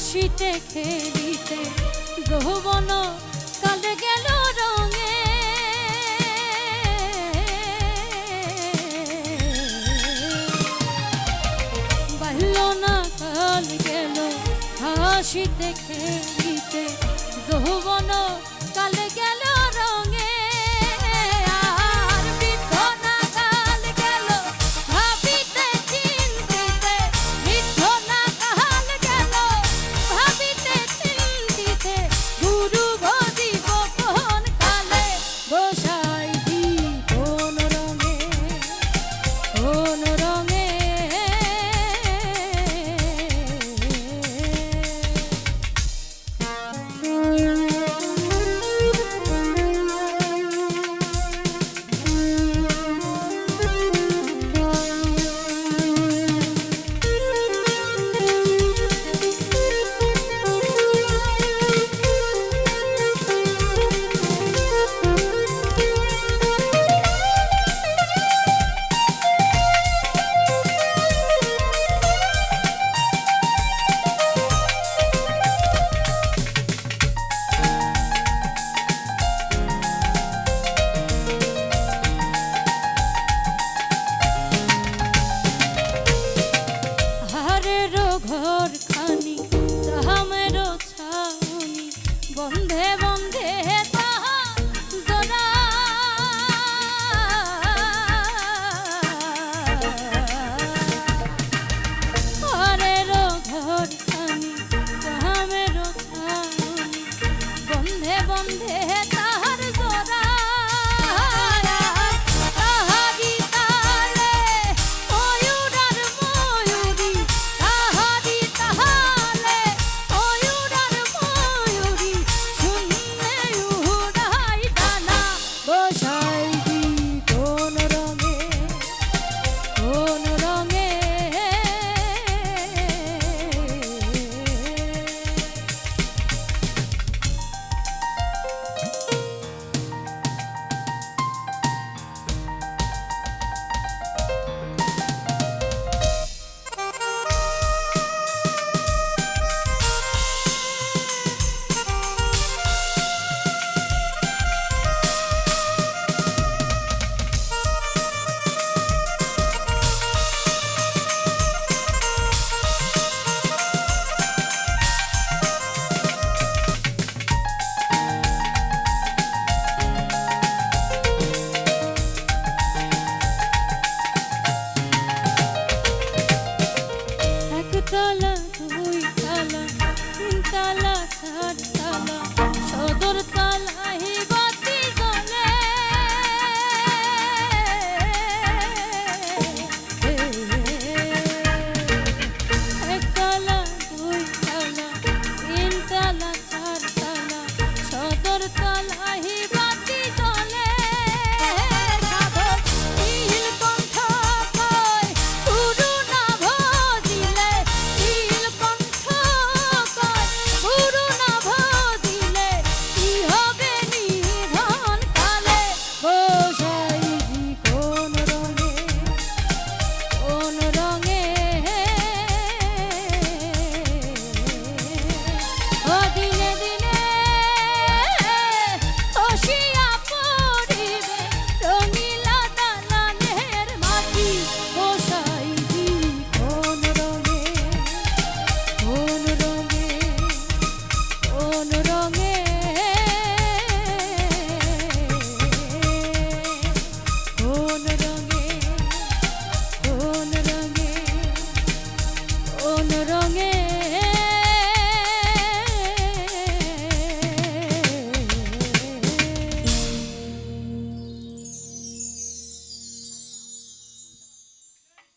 হাসিতে খেলিতে যৌবন কালে গেল রঙে। বাহ্য না কাল গেল হাসিতে খেলিতে যৌবন কালে গেল Club.